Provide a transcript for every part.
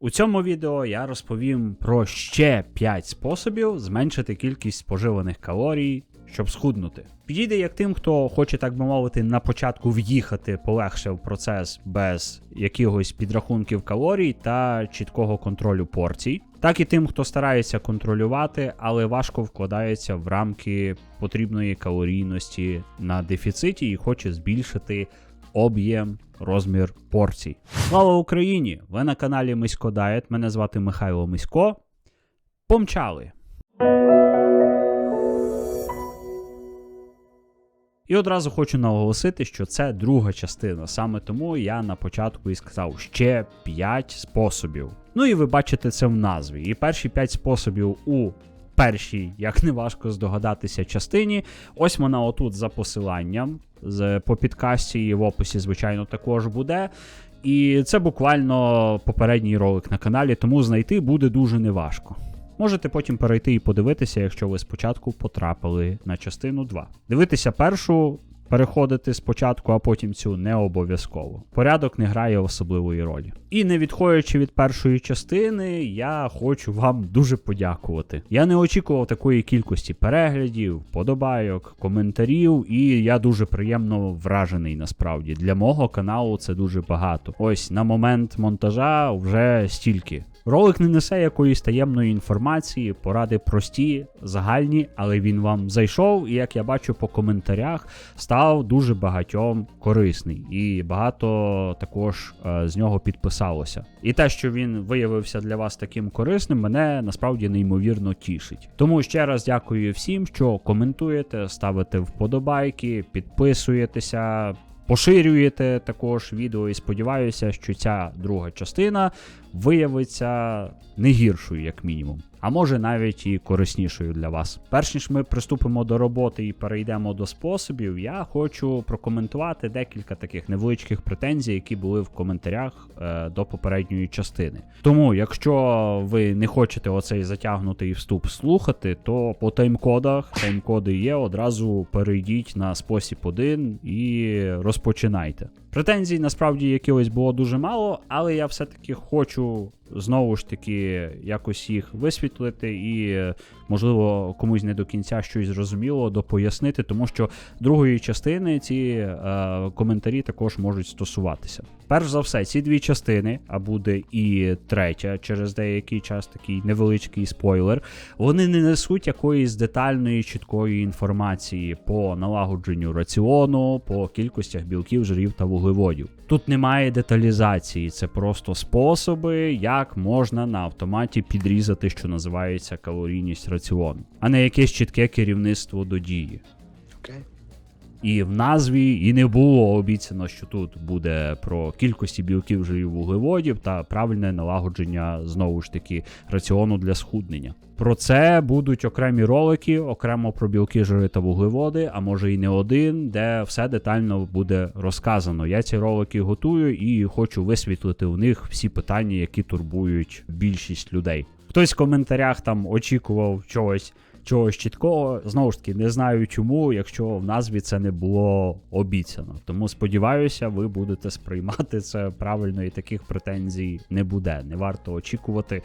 У цьому відео я розповім про ще 5 способів зменшити кількість споживаних калорій, щоб схуднути. Підійде як тим, хто хоче, так би мовити, на початку в'їхати полегше в процес без якихось підрахунків калорій та чіткого контролю порцій, так і тим, хто старається контролювати, але важко вкладається в рамки потрібної калорійності на дефіциті і хоче збільшити об'єм, розмір порцій. Слава Україні! Ви на каналі Мисько Дайет. Мене звати Михайло Мисько. Помчали! І одразу хочу наголосити, що це друга частина. Саме тому я на початку і сказав ще 5 способів. Ну і ви бачите це в назві. І перші 5 способів у першій, як не важко здогадатися, частині. Ось вона отут за посиланням. По підкасті і в описі, звичайно, також буде. І це буквально попередній ролик на каналі, тому знайти буде дуже неважко. Можете потім перейти і подивитися, якщо ви спочатку потрапили на частину 2. Дивитися першу, переходити спочатку, а потім цю не обов'язково. Порядок не грає особливої ролі. І не відходячи від першої частини, я хочу вам дуже подякувати. Я не очікував такої кількості переглядів, подобайок, коментарів, і я дуже приємно вражений насправді. Для мого каналу це дуже багато. Ось на момент монтажа вже стільки. Ролик не несе якоїсь таємної інформації, поради прості, загальні, але він вам зайшов, і як я бачу по коментарях, став дуже багатьом корисний. І багато також е, з нього підписалося. І те, що він виявився для вас таким корисним, мене насправді неймовірно тішить. Тому ще раз дякую всім, що коментуєте, ставите вподобайки, підписуєтеся. Поширюєте також відео і сподіваюся, що ця друга частина виявиться не гіршою, як мінімум, а може навіть і кориснішою для вас. Перш ніж ми приступимо до роботи і перейдемо до способів, я хочу прокоментувати декілька таких невеличких претензій, які були в коментарях е, до попередньої частини. Тому, якщо ви не хочете оцей затягнутий вступ слухати, то по таймкодах таймкоди є. Одразу перейдіть на спосіб 1 і розпочинайте. Претензій насправді якихось було дуже мало, але я все-таки хочу знову ж таки якось їх висвітлити і, можливо, комусь не до кінця щось зрозуміло допояснити, тому що другої частини ці е, коментарі також можуть стосуватися. Перш за все, ці дві частини, а буде і третя, через деякий час такий невеличкий спойлер, вони не несуть якоїсь детальної чіткої інформації по налагодженню раціону, по кількостях білків, жирів та вуглеводів. Тут немає деталізації, це просто способи, як можна на автоматі підрізати, що називається калорійність раціону, а не якесь чітке керівництво до дії. Окей. І в назві і не було обіцяно, що тут буде про кількості білків, жирів, вуглеводів та правильне налагодження знову ж таки раціону для схуднення. Про це будуть окремі ролики, окремо про білки, жири та вуглеводи, а може і не один, де все детально буде розказано. Я ці ролики готую і хочу висвітлити в них всі питання, які турбують більшість людей. Хтось в коментарях там очікував чогось чогось чіткого. Знову ж таки, не знаю чому, якщо в назві це не було обіцяно. Тому сподіваюся, ви будете сприймати це правильно і таких претензій не буде. Не варто очікувати е,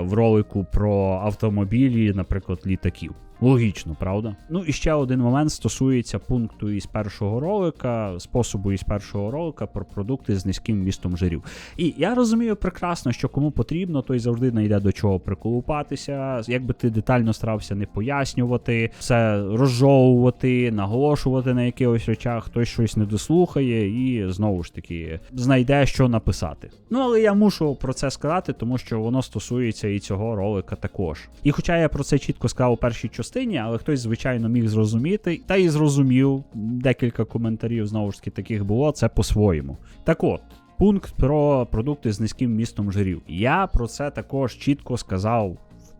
в ролику про автомобілі, наприклад, літаків. Логічно, правда? Ну і ще один момент стосується пункту із першого ролика, способу із першого ролика про продукти з низьким містом жирів. І я розумію прекрасно, що кому потрібно, той завжди знайде до чого приколупатися. Якби ти детально старався не пояснювати, все розжовувати, наголошувати на якихось речах, хтось щось не дослухає і знову ж таки знайде, що написати. Ну але я мушу про це сказати, тому що воно стосується і цього ролика також. І хоча я про це чітко сказав у першій частині, але хтось, звичайно, міг зрозуміти, та і зрозумів. Декілька коментарів знову ж таки таких було, це по-своєму. Так от. Пункт про продукти з низьким містом жирів. Я про це також чітко сказав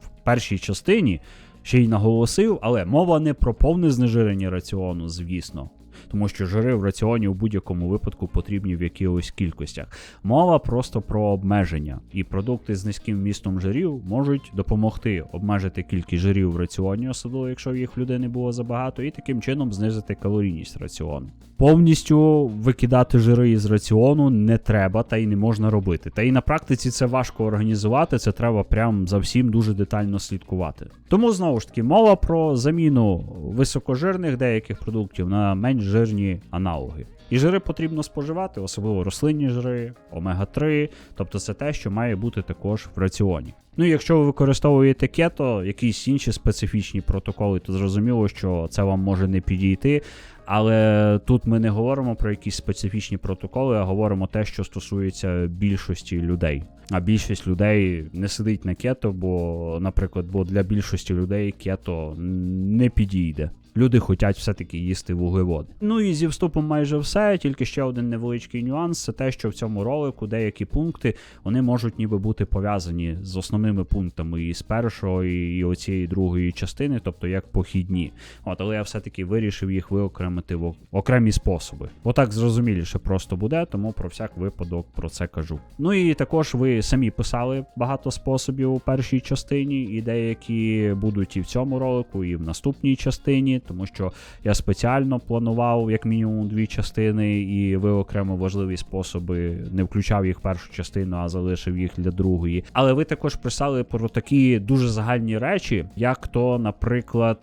в першій частині, ще й наголосив, але мова не про повне знежирення раціону, звісно. Тому що жири в раціоні у будь-якому випадку потрібні в якихось кількостях. Мова просто про обмеження, і продукти з низьким вмістом жирів можуть допомогти обмежити кількість жирів в раціоні, особливо якщо їх в людини було забагато, і таким чином знизити калорійність раціону. Повністю викидати жири із раціону не треба та й не можна робити. Та і на практиці це важко організувати, це треба прям за всім дуже детально слідкувати. Тому знову ж таки мова про заміну високожирних деяких продуктів на менш жирні аналоги. І жири потрібно споживати, особливо рослинні жири, омега-3, тобто це те, що має бути також в раціоні. Ну і якщо ви використовуєте кето, якісь інші специфічні протоколи, то зрозуміло, що це вам може не підійти. Але тут ми не говоримо про якісь специфічні протоколи, а говоримо те, що стосується більшості людей. А більшість людей не сидить на кето, бо, наприклад, бо для більшості людей кето не підійде. Люди хочуть все-таки їсти вуглеводи. Ну і зі вступом майже все. Тільки ще один невеличкий нюанс це те, що в цьому ролику деякі пункти вони можуть ніби бути пов'язані з основними пунктами і з першої, і оцієї другої частини, тобто як похідні. От, але я все-таки вирішив їх виокремити в окремі способи. Бо так зрозуміліше просто буде, тому про всяк випадок про це кажу. Ну і також ви самі писали багато способів у першій частині, і деякі будуть і в цьому ролику, і в наступній частині тому що я спеціально планував як мінімум дві частини, і ви окремо важливі способи не включав їх в першу частину, а залишив їх для другої. Але ви також писали про такі дуже загальні речі, як то, наприклад.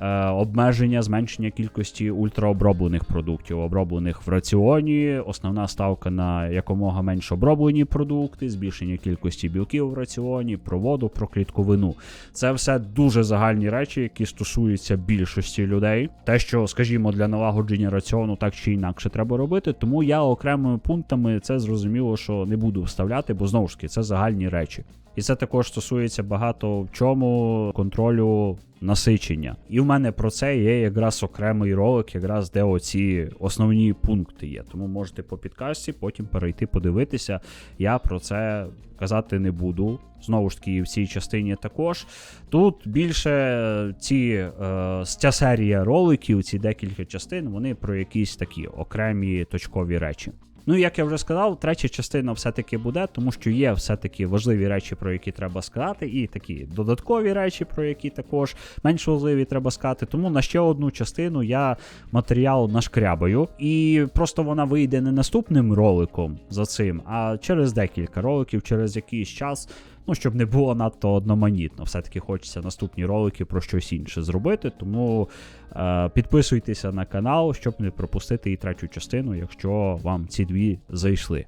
Е, обмеження, зменшення кількості ультраоброблених продуктів, оброблених в раціоні, основна ставка на якомога менш оброблені продукти, збільшення кількості білків в раціоні, про воду, про клітковину. Це все дуже загальні речі, які стосуються більшості людей. Те, що, скажімо, для налагодження раціону так чи інакше треба робити, тому я окремими пунктами це зрозуміло, що не буду вставляти, бо знову ж таки це загальні речі. І це також стосується багато в чому контролю насичення. І в мене про це є якраз окремий ролик, якраз де оці основні пункти є. Тому можете по підкасті потім перейти подивитися. Я про це казати не буду. Знову ж таки, в цій частині також. Тут більше ці е, ця серія роликів, ці декілька частин, вони про якісь такі окремі точкові речі. Ну, як я вже сказав, третя частина все-таки буде, тому що є все-таки важливі речі, про які треба сказати, і такі додаткові речі, про які також менш важливі треба сказати. Тому на ще одну частину я матеріал нашкрябаю, і просто вона вийде не наступним роликом за цим, а через декілька роликів, через якийсь час. Ну, щоб не було надто одноманітно. Все-таки хочеться наступні ролики про щось інше зробити. Тому е, підписуйтеся на канал, щоб не пропустити і третю частину, якщо вам ці дві зайшли.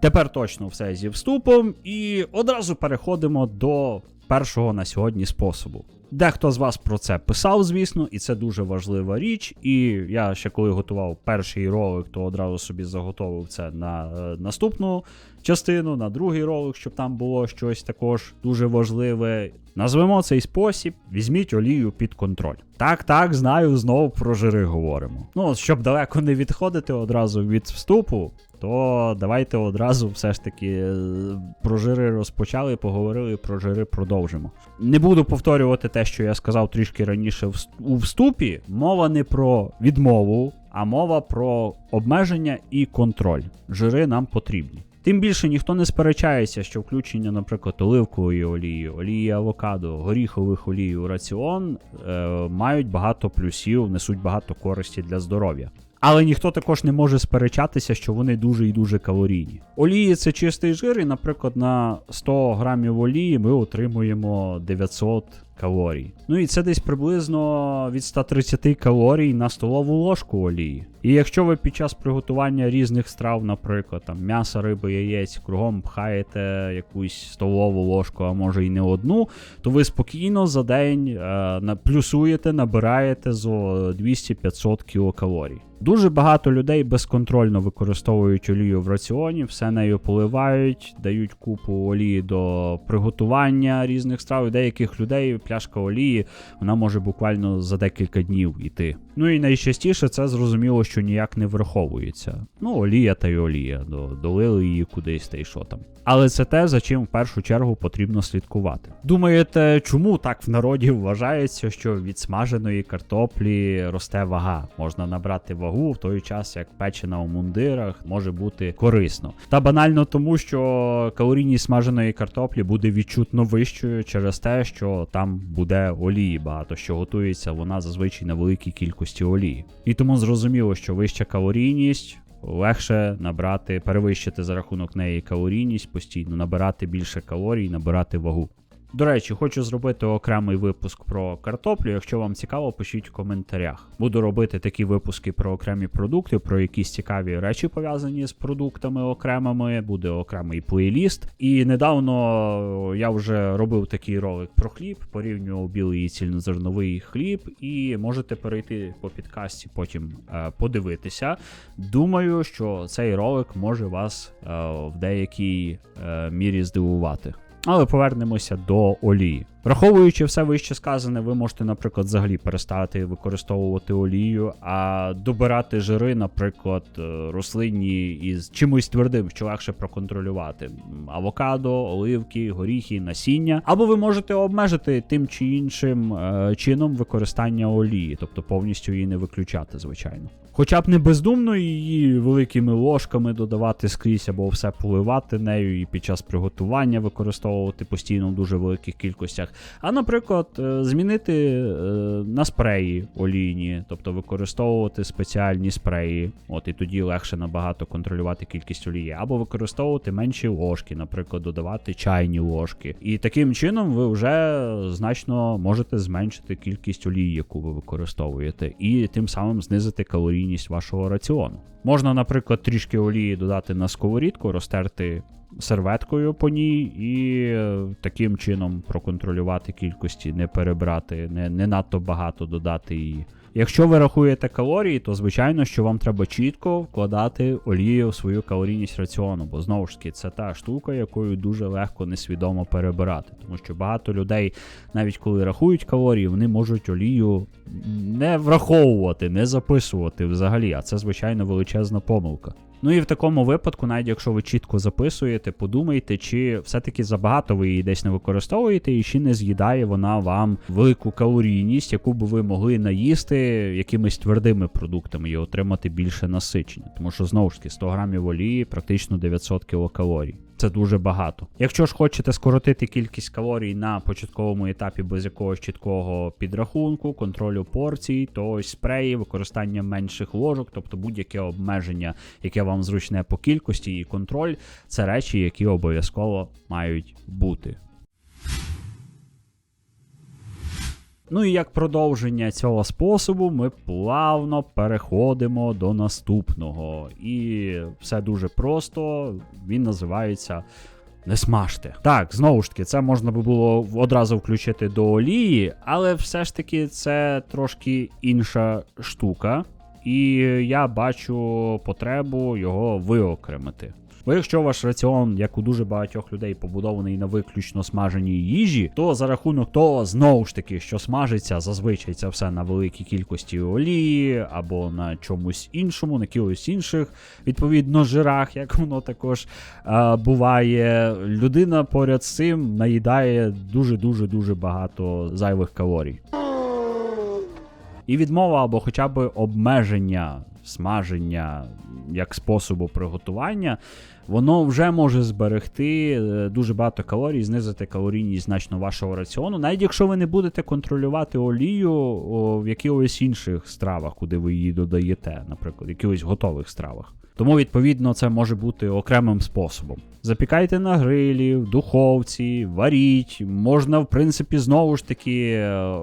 Тепер точно все зі вступом, і одразу переходимо до першого на сьогодні способу. Дехто з вас про це писав, звісно, і це дуже важлива річ. І я ще коли готував перший ролик, то одразу собі заготовив це на е, наступну частину, на другий ролик, щоб там було щось також дуже важливе. Назвемо цей спосіб: візьміть олію під контроль. Так, так, знаю, знову про жири говоримо. Ну, щоб далеко не відходити одразу від вступу, то давайте одразу все ж таки е, про жири розпочали, поговорили, про жири продовжимо. Не буду повторювати те, що я сказав трішки раніше у вступі. Мова не про відмову, а мова про обмеження і контроль. Жири нам потрібні. Тим більше ніхто не сперечається, що включення, наприклад, оливкової олії, олії авокадо, горіхових олій у раціон е, мають багато плюсів, несуть багато користі для здоров'я. Але ніхто також не може сперечатися, що вони дуже і дуже калорійні. Олії це чистий жир, і, наприклад, на 100 грамів олії ми отримуємо 900 калорій. Ну і це десь приблизно від 130 калорій на столову ложку олії. І якщо ви під час приготування різних страв, наприклад, там м'яса, риби, яєць, кругом пхаєте якусь столову ложку, а може й не одну, то ви спокійно за день е, плюсуєте, набираєте зо 200-500 кілокалорій. Дуже багато людей безконтрольно використовують олію в раціоні, все нею поливають, дають купу олії до приготування різних страв. У деяких людей пляшка олії вона може буквально за декілька днів іти. Ну і найчастіше це зрозуміло, що ніяк не враховується. Ну, олія та й олія, до- долили її кудись та й що там. Але це те, за чим в першу чергу потрібно слідкувати. Думаєте, чому так в народі вважається, що від смаженої картоплі росте вага? Можна набрати вагу в той час, як печена у мундирах може бути корисно. Та банально тому, що калорійність смаженої картоплі буде відчутно вищою через те, що там буде олії багато, що готується вона зазвичай на великій кількості олії. І тому зрозуміло, що вища калорійність. Легше набрати, перевищити за рахунок неї калорійність, постійно набирати більше калорій, набирати вагу. До речі, хочу зробити окремий випуск про картоплю. Якщо вам цікаво, пишіть в коментарях. Буду робити такі випуски про окремі продукти, про якісь цікаві речі пов'язані з продуктами окремими. Буде окремий плейліст. І недавно я вже робив такий ролик про хліб, порівнював білий і цільнозерновий хліб, і можете перейти по підкасті, потім е, подивитися. Думаю, що цей ролик може вас е, в деякій е, мірі здивувати. Але повернемося до олії. Враховуючи все вище сказане, ви можете, наприклад, взагалі перестати використовувати олію, а добирати жири, наприклад, е, рослинні із чимось твердим, що легше проконтролювати: авокадо, оливки, горіхи, насіння. Або ви можете обмежити тим чи іншим е, чином використання олії, тобто повністю її не виключати, звичайно. Хоча б не бездумно її великими ложками додавати скрізь або все поливати нею і під час приготування використовувати постійно в дуже великих кількостях. А, наприклад, е, змінити е, на спреї олійні, тобто використовувати спеціальні спреї, от і тоді легше набагато контролювати кількість олії, або використовувати менші ложки, наприклад, додавати чайні ложки. І таким чином ви вже значно можете зменшити кількість олії, яку ви використовуєте, і тим самим знизити калорійність вашого раціону. Можна, наприклад, трішки олії додати на сковорідку, розтерти серветкою по ній і е, таким чином проконтролювати кількості, не перебрати, не, не надто багато додати її. Якщо ви рахуєте калорії, то звичайно, що вам треба чітко вкладати олію в свою калорійність раціону, бо знову ж таки це та штука, якою дуже легко несвідомо перебирати. Тому що багато людей, навіть коли рахують калорії, вони можуть олію не враховувати, не записувати взагалі. А це звичайно величезна помилка. Ну і в такому випадку, навіть якщо ви чітко записуєте, подумайте, чи все-таки забагато ви її десь не використовуєте, і чи не з'їдає вона вам велику калорійність, яку би ви могли наїсти якимись твердими продуктами і отримати більше насичення. Тому що знову ж таки 100 грамів олії практично 900 кілокалорій. Це дуже багато. Якщо ж хочете скоротити кількість калорій на початковому етапі без якогось чіткого підрахунку, контролю порцій, то ось спреї, використання менших ложок, тобто будь-яке обмеження, яке вам зручне по кількості і контроль, це речі, які обов'язково мають бути. Ну і як продовження цього способу, ми плавно переходимо до наступного. І все дуже просто. Він називається. Не смажте. Так, знову ж таки, це можна би було одразу включити до олії, але все ж таки це трошки інша штука. І я бачу потребу його виокремити. Бо якщо ваш раціон, як у дуже багатьох людей, побудований на виключно смаженій їжі, то за рахунок того, знову ж таки, що смажиться, зазвичай це все на великій кількості олії або на чомусь іншому, на якихось інших, відповідно, жирах, як воно також а, буває. Людина поряд з цим наїдає дуже-дуже дуже багато зайвих калорій. І відмова або хоча б обмеження смаження як способу приготування, воно вже може зберегти е, дуже багато калорій, знизити калорійність значно вашого раціону, навіть якщо ви не будете контролювати олію в якихось інших стравах, куди ви її додаєте, наприклад, в якихось готових стравах. Тому, відповідно, це може бути окремим способом. Запікайте на грилі, в духовці, варіть. Можна, в принципі, знову ж таки, е,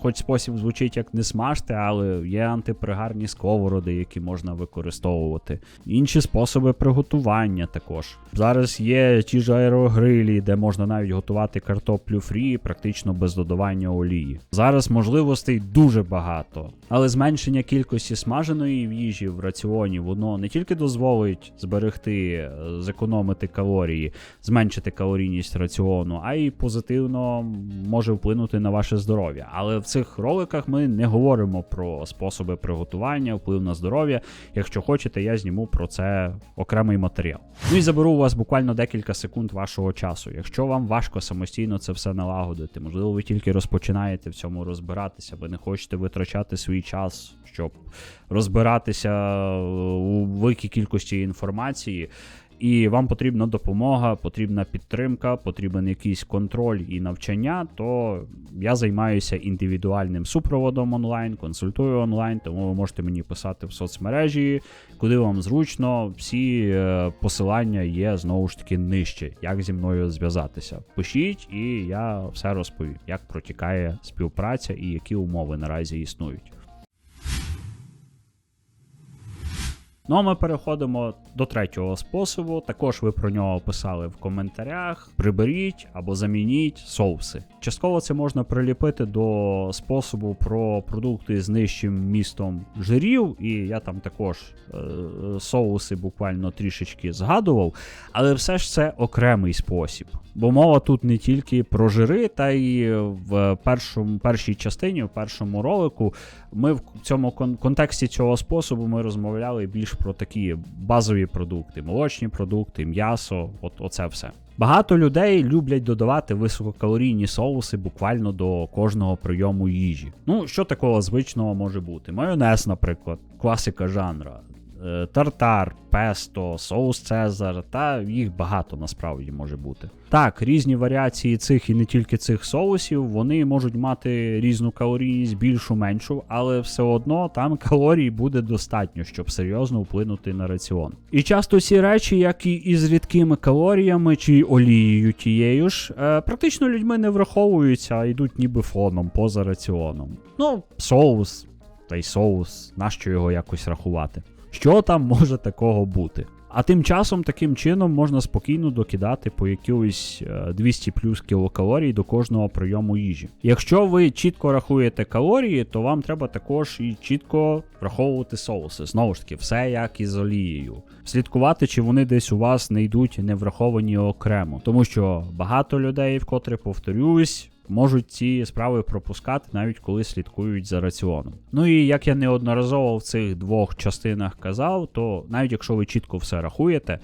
хоч спосіб звучить як не смажте, але є антипригарні сковороди, які можна використовувати. Інші способи приготування. також. Зараз є ті ж аерогрилі, де можна навіть готувати картоплю фрі, практично без додавання олії. Зараз можливостей дуже багато, але зменшення кількості смаженої в їжі в раціоні воно не тільки дозволить зберегти, е, зекономити калорії, зменшити калорійність раціону, а й позитивно може вплинути на ваше здоров'я. Але в цих роликах ми не говоримо про способи приготування, вплив на здоров'я. Якщо хочете, я зніму про це окремий матеріал. Ну і заберу у вас буквально декілька секунд вашого часу. Якщо вам важко самостійно це все налагодити, можливо, ви тільки розпочинаєте в цьому розбиратися, ви не хочете витрачати свій час, щоб розбиратися е, у великій кількості інформації. І вам потрібна допомога, потрібна підтримка, потрібен якийсь контроль і навчання, то я займаюся індивідуальним супроводом онлайн, консультую онлайн, тому ви можете мені писати в соцмережі, куди вам зручно. Всі е, посилання є знову ж таки нижче, як зі мною зв'язатися. Пишіть, і я все розповім, як протікає співпраця і які умови наразі існують. Ну а ми переходимо до третього способу. Також ви про нього писали в коментарях. Приберіть або замініть соуси. Частково це можна приліпити до способу про продукти з нижчим містом жирів, і я там також е, соуси буквально трішечки згадував, але все ж це окремий спосіб. Бо мова тут не тільки про жири, та й в першому першій частині, в першому ролику, ми в цьому кон- контексті цього способу ми розмовляли більш про такі базові продукти, молочні продукти, м'ясо, от оце все. Багато людей люблять додавати висококалорійні соуси буквально до кожного прийому їжі. Ну, що такого звичного може бути? Майонез, наприклад, класика жанра. Е, Тартар, песто, соус Цезар, та їх багато насправді може бути. Так, різні варіації цих і не тільки цих соусів, вони можуть мати різну калорійність, більшу, меншу, але все одно там калорій буде достатньо, щоб серйозно вплинути на раціон. І часто ці речі, як і із рідкими калоріями чи олією тією ж, е, практично людьми не враховуються, а йдуть ніби фоном поза раціоном. Ну, соус, та й соус, нащо його якось рахувати? Що там може такого бути? А тим часом таким чином можна спокійно докидати по якихось е, 200 плюс кілокалорій до кожного прийому їжі. Якщо ви чітко рахуєте калорії, то вам треба також і чітко враховувати соуси. Знову ж таки, все як і з олією. Слідкувати, чи вони десь у вас не йдуть не враховані окремо, тому що багато людей, вкотре повторюсь, можуть ці справи пропускати навіть коли слідкують за раціоном. Ну і як я неодноразово в цих двох частинах казав, то навіть якщо ви чітко все рахуєте.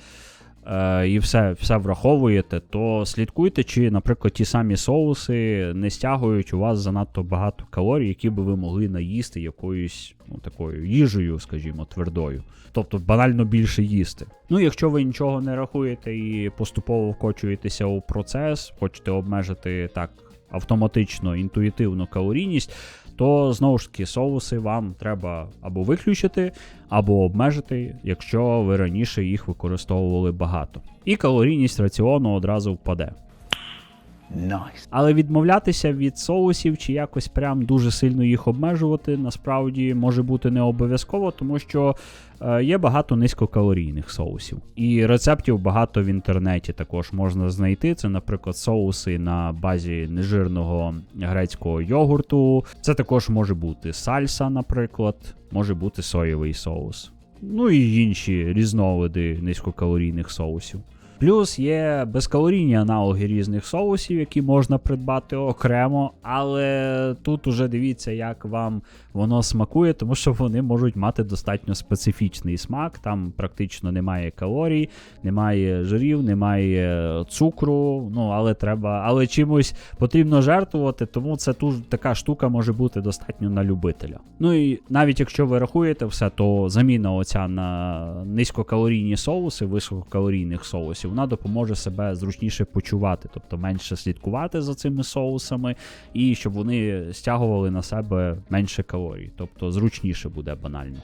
е, І все, все враховуєте, то слідкуйте, чи, наприклад, ті самі соуси не стягують у вас занадто багато калорій, які би ви могли наїсти якоюсь ну, такою їжею, скажімо, твердою. Тобто банально більше їсти. Ну, якщо ви нічого не рахуєте і поступово вкочуєтеся у процес, хочете обмежити так автоматично, інтуїтивно калорійність, то знову ж таки соуси вам треба або виключити, або обмежити, якщо ви раніше їх використовували багато. І калорійність раціону одразу впаде. Nice. Але відмовлятися від соусів чи якось прям дуже сильно їх обмежувати насправді може бути не обов'язково, тому що е, є багато низькокалорійних соусів. І рецептів багато в інтернеті також можна знайти. Це, наприклад, соуси на базі нежирного грецького йогурту. Це також може бути сальса, наприклад, може бути соєвий соус. Ну і інші різновиди низькокалорійних соусів. Плюс є безкалорійні аналоги різних соусів, які можна придбати окремо, але тут уже дивіться, як вам воно смакує, тому що вони можуть мати достатньо специфічний смак. Там практично немає калорій, немає жирів, немає цукру. Ну але треба, але чимось потрібно жертвувати, тому це ту така штука може бути достатньо на любителя. Ну і навіть якщо ви рахуєте все, то заміна оця на низькокалорійні соуси, висококалорійних соусів, вона допоможе себе зручніше почувати, тобто менше слідкувати за цими соусами, і щоб вони стягували на себе менше калорій, тобто зручніше буде банально.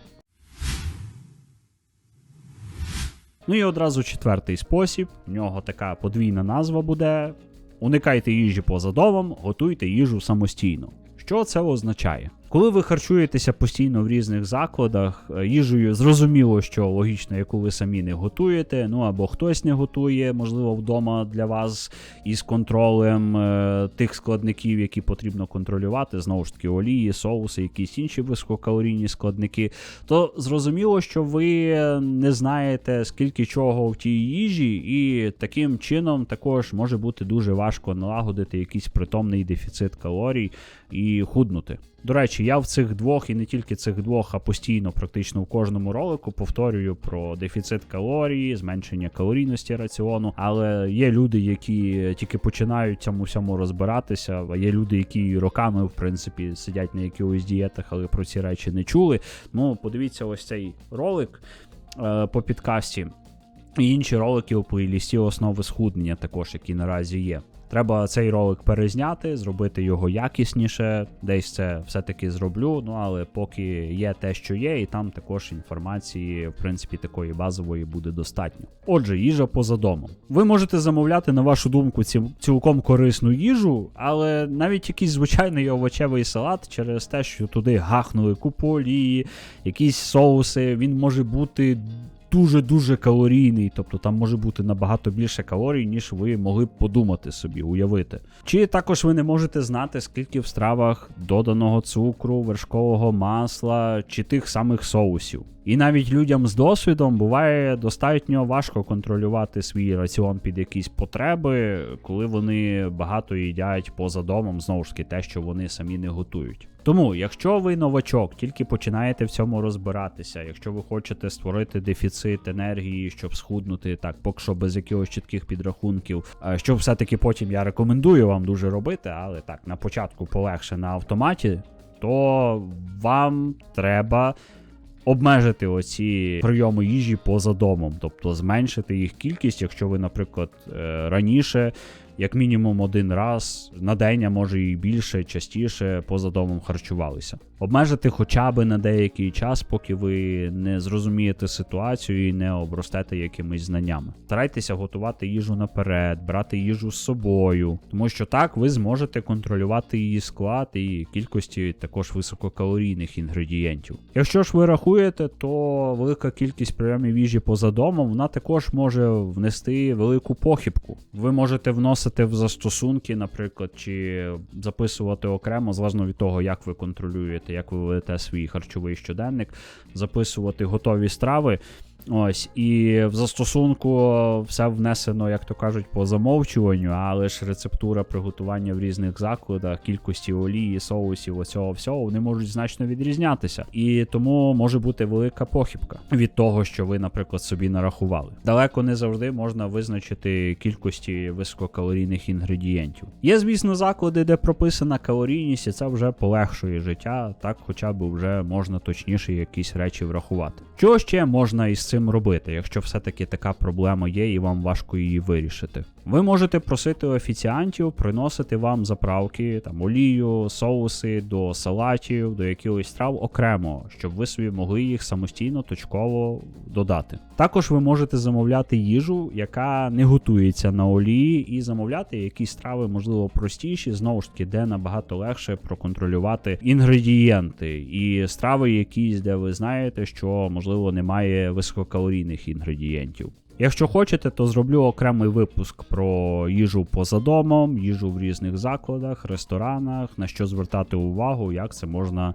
Ну і одразу четвертий спосіб. В нього така подвійна назва буде. Уникайте їжі поза домом, готуйте їжу самостійно. Що це означає? Коли ви харчуєтеся постійно в різних закладах, е, їжею зрозуміло, що логічно, яку ви самі не готуєте, ну або хтось не готує, можливо, вдома для вас із контролем е, тих складників, які потрібно контролювати, знову ж таки, олії, соуси, якісь інші висококалорійні складники, то зрозуміло, що ви не знаєте, скільки чого в тій їжі, і таким чином також може бути дуже важко налагодити якийсь притомний дефіцит калорій і худнути. До речі, я в цих двох і не тільки цих двох, а постійно, практично в кожному ролику повторюю про дефіцит калорій, зменшення калорійності раціону. Але є люди, які тільки починають цьому всьому розбиратися. А є люди, які роками, в принципі, сидять на якихось дієтах, але про ці речі не чули. Ну, подивіться, ось цей ролик е, по підкасті. І інші ролики у плейлісті основи схуднення, також які наразі є. Треба цей ролик перезняти, зробити його якісніше. Десь це все-таки зроблю. Ну але поки є те, що є, і там також інформації, в принципі, такої базової буде достатньо. Отже, їжа поза домом. Ви можете замовляти, на вашу думку, ці, цілком корисну їжу, але навіть якийсь звичайний овочевий салат через те, що туди гахнули купу олії, якісь соуси, він може бути дуже-дуже калорійний, тобто там може бути набагато більше калорій, ніж ви могли б подумати собі, уявити. Чи також ви не можете знати, скільки в стравах доданого цукру, вершкового масла чи тих самих соусів. І навіть людям з досвідом буває достатньо важко контролювати свій раціон під якісь потреби, коли вони багато їдять поза домом, знову ж таки, те, що вони самі не готують. Тому, якщо ви новачок, тільки починаєте в цьому розбиратися, якщо ви хочете створити дефіцит енергії, щоб схуднути, так, поки що без якихось чітких підрахунків, е, що все-таки потім я рекомендую вам дуже робити, але так, на початку полегше на автоматі, то вам треба обмежити оці прийоми їжі поза домом, тобто зменшити їх кількість, якщо ви, наприклад, е, раніше. Як мінімум один раз на день, а може і більше, частіше поза домом харчувалися. Обмежити хоча б на деякий час, поки ви не зрозумієте ситуацію і не обростете якимись знаннями. Старайтеся готувати їжу наперед, брати їжу з собою, тому що так ви зможете контролювати її склад і кількості також висококалорійних інгредієнтів. Якщо ж ви рахуєте, то велика кількість прийомів їжі поза домом вона також може внести велику похибку. Ви можете вносити в застосунки, наприклад, чи записувати окремо, залежно від того, як ви контролюєте, як ви ведете свій харчовий щоденник, записувати готові страви. Ось, і в застосунку все внесено, як то кажуть, по замовчуванню, але ж рецептура приготування в різних закладах, кількості олії, соусів, оцього всього, вони можуть значно відрізнятися. І тому може бути велика похибка від того, що ви, наприклад, собі нарахували. Далеко не завжди можна визначити кількості висококалорійних інгредієнтів. Є, звісно, заклади, де прописана калорійність, і це вже полегшує життя, так хоча б вже можна точніше якісь речі врахувати. Що ще можна із цим робити, якщо все-таки така проблема є і вам важко її вирішити? Ви можете просити офіціантів приносити вам заправки, там олію, соуси до салатів, до якихось страв окремо, щоб ви собі могли їх самостійно точково додати. Також ви можете замовляти їжу, яка не готується на олії, і замовляти якісь страви, можливо, простіші, знову ж таки, де набагато легше проконтролювати інгредієнти і страви, якісь, де ви знаєте, що можливо немає висококалорійних інгредієнтів. Якщо хочете, то зроблю окремий випуск про їжу поза домом, їжу в різних закладах, ресторанах, на що звертати увагу, як це можна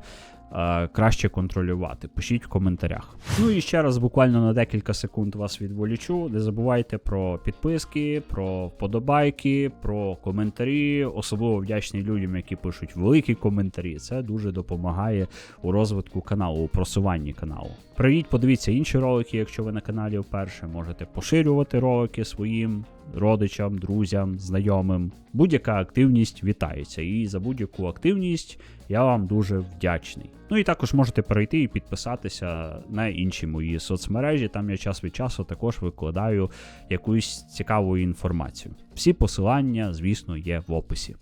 краще контролювати. Пишіть в коментарях. Ну і ще раз, буквально на декілька секунд вас відволічу. Не забувайте про підписки, про вподобайки, про коментарі. Особливо вдячний людям, які пишуть великі коментарі. Це дуже допомагає у розвитку каналу, у просуванні каналу. Прийдіть, подивіться інші ролики, якщо ви на каналі вперше. Можете поширювати ролики своїм родичам, друзям, знайомим. Будь-яка активність вітається. І за будь-яку активність я вам дуже вдячний. Ну і також можете перейти і підписатися на інші мої соцмережі. Там я час від часу також викладаю якусь цікаву інформацію. Всі посилання, звісно, є в описі.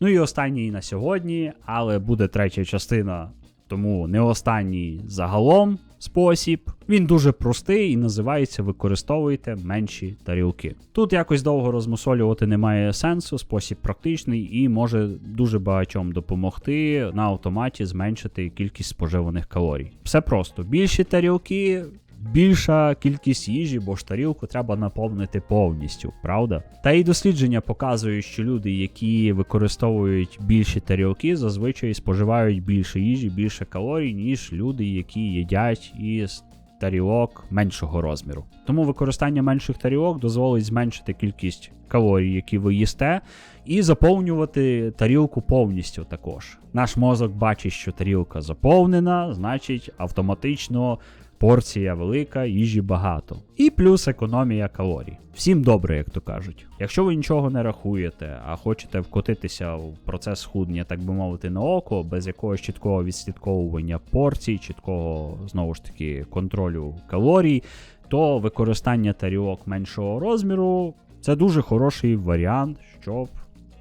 Ну і останній на сьогодні, але буде третя частина, тому не останній загалом. Спосіб. Він дуже простий і називається використовуйте менші тарілки. Тут якось довго розмусолювати немає сенсу, спосіб практичний і може дуже багатьом допомогти на автоматі зменшити кількість споживаних калорій. Все просто більші тарілки. Більша кількість їжі, бо ж тарілку треба наповнити повністю, правда? Та й дослідження показують, що люди, які використовують більші тарілки, зазвичай споживають більше їжі, більше калорій, ніж люди, які їдять із тарілок меншого розміру. Тому використання менших тарілок дозволить зменшити кількість калорій, які ви їсте, і заповнювати тарілку повністю також. Наш мозок бачить, що тарілка заповнена, значить автоматично порція велика, їжі багато. І плюс економія калорій. Всім добре, як то кажуть. Якщо ви нічого не рахуєте, а хочете вкотитися в процес схуднення, так би мовити, на око, без якогось чіткого відслідковування порцій, чіткого знову ж таки контролю калорій, то використання тарілок меншого розміру це дуже хороший варіант, щоб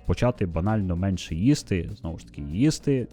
почати банально менше їсти, знову ж таки, їсти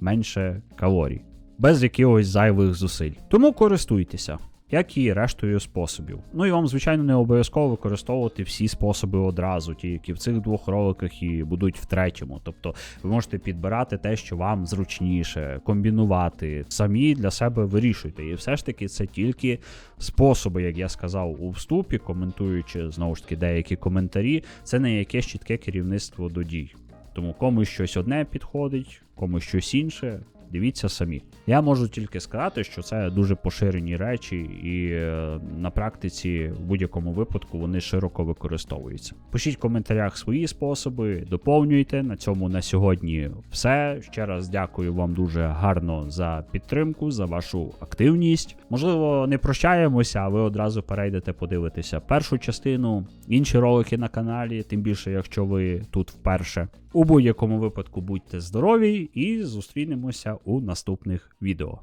менше калорій, без якихось зайвих зусиль. Тому користуйтеся. Як і рештою способів. Ну і вам, звичайно, не обов'язково використовувати всі способи одразу, ті, які в цих двох роликах і будуть в третьому. Тобто ви можете підбирати те, що вам зручніше, комбінувати, самі для себе вирішуйте. І все ж таки це тільки способи, як я сказав у вступі, коментуючи знову ж таки деякі коментарі, це не якесь чітке керівництво до дій. Тому комусь щось одне підходить, комусь щось інше. Дивіться самі. Я можу тільки сказати, що це дуже поширені речі, і е, на практиці в будь-якому випадку вони широко використовуються. Пишіть в коментарях свої способи, доповнюйте. На цьому на сьогодні все. Ще раз дякую вам дуже гарно за підтримку, за вашу активність. Можливо, не прощаємося, а ви одразу перейдете подивитися першу частину, інші ролики на каналі, тим більше, якщо ви тут вперше. У будь-якому випадку будьте здорові і зустрінемося у наступних відео.